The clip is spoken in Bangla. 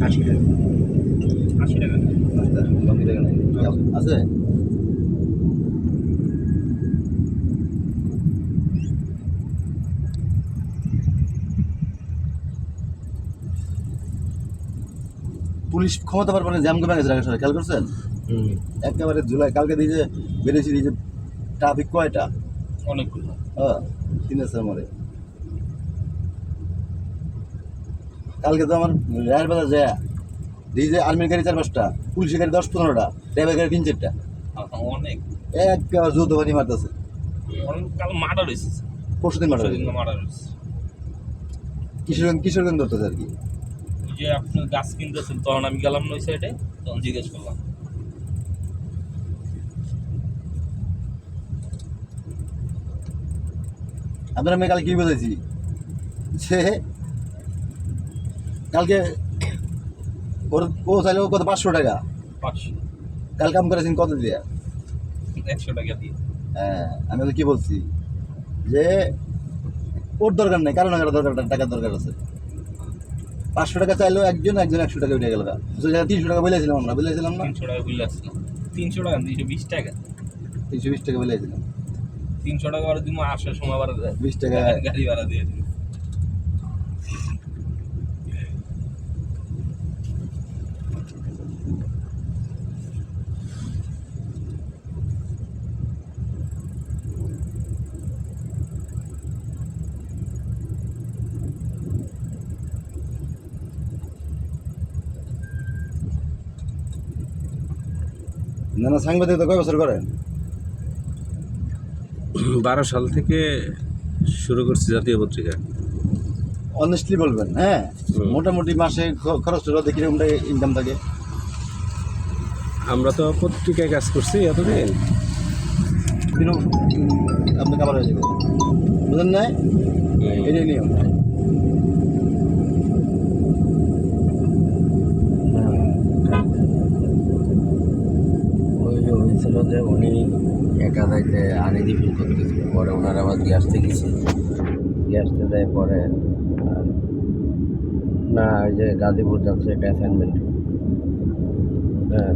নাই। আছে? পুলিশ ক্ষমতা পারবে না জ্যাম করে গেছে ঢাকা শহরে খেয়াল করছেন? হুম। একেবারে জুলাই কালকে দিয়ে যে বেরিয়েছি দিয়ে যে ট্রাফিক কয়টা? অনেকগুলো। হ্যাঁ তিন হাজার মরে। কালকে তো আমার রায়ের বাজার যায়। ডিজে আর্মির গাড়ি চার পাঁচটা পুলিশের গাড়ি দশ পনেরোটা ড্রাইভার গাড়ি তিন চারটা। অনেক। একেবারে যৌথ বাড়ি মারতেছে। কাল মার্ডার হয়েছে পরশু দিন মারা সেদিন মার্ডার হয়েছে। কিশোরগঞ্জ কিশোরগঞ্জ ধরতেছে আর কি। যে আপনি গাছ কিনতেছেন তখন আমি গেলাম না ওই সাইডে তখন জিজ্ঞেস করলাম। আপনারা আমি কালকে কি বলেছি? যে কালকে ওর ও চাইলে কত পাঁচশো টাকা? পাঁচশো। কাল কাম করেছেন কত দিয়ে? একশো টাকা দিয়ে। হ্যাঁ আমি ওকে কি বলছি? যে ওর দরকার নেই কারণ একটা দরকার টাকার দরকার আছে। পাঁচশো টাকা চাইলেও একজন একজন একশো টাকা উঠে গেল তিনশো টাকা বলেছিলাম আমরা বলেছিলাম না? তিনশো টাকা বিল তিনশো টাকা তিনশো বিশ টাকা। তিনশো বিশ টাকা বলেছিলাম তিনশো টাকা ভাড়া দিব আসার সময় আবার বিশ টাকা। গাড়ি ভাড়া দিয়ে না না সাংবাদিকতা কয় বছর করেন বারো সাল থেকে শুরু করছি জাতীয় পত্রিকা। অনেস্টলি বলবেন হ্যাঁ? মোটামুটি মাসে খরচ টরচ দেখি কীরকম ইনকাম থাকে। আমরা তো পত্রিকায় কাজ করছি এতদিন। আপনি কাবার হয়ে যাবে বুঝলেন না এটাই নিয়ম। ওই যে উনি একা যাইতে আনিদি ফিল করতেছিল পরে ওনার আবার দিয়ে আসতে গেছে। দিয়ে আসতে যায় পরে না, ওই যে গাজীপুর যাচ্ছে একটা অ্যাসাইনমেন্ট হ্যাঁ।